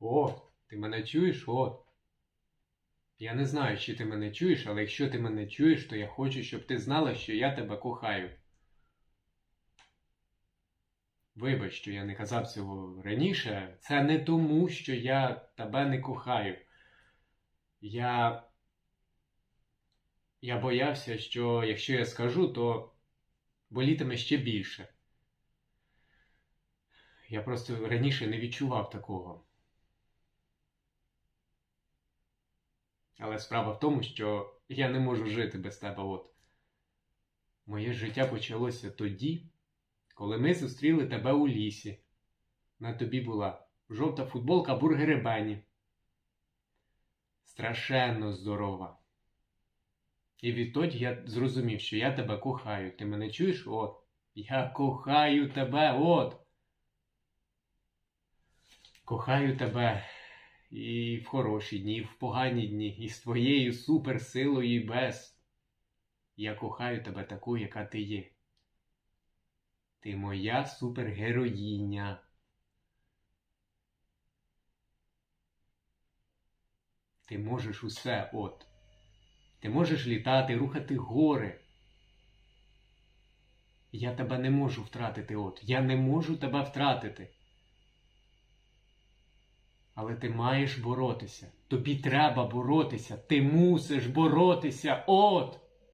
О, ти мене чуєш? О. Я не знаю, чи ти мене чуєш, але якщо ти мене чуєш, то я хочу, щоб ти знала, що я тебе кохаю. Вибач, що я не казав цього раніше. Це не тому, що я тебе не кохаю. Я. Я боявся, що якщо я скажу, то болітиме ще більше. Я просто раніше не відчував такого. Але справа в тому, що я не можу жити без тебе. От. Моє життя почалося тоді, коли ми зустріли тебе у лісі. На тобі була жовта футболка бургери Бенні. Страшенно здорова. І відтоді я зрозумів, що я тебе кохаю. Ти мене чуєш? От. Я кохаю тебе, от. Кохаю тебе і в хороші дні, і в погані дні, і з твоєю суперсилою і без. Я кохаю тебе такою, яка ти є. Ти моя супергероїня. Ти можеш усе от. Ти можеш літати, рухати гори. Я тебе не можу втратити от. Я не можу тебе втратити. Але ти маєш боротися. Тобі треба боротися. Ти мусиш боротися. От.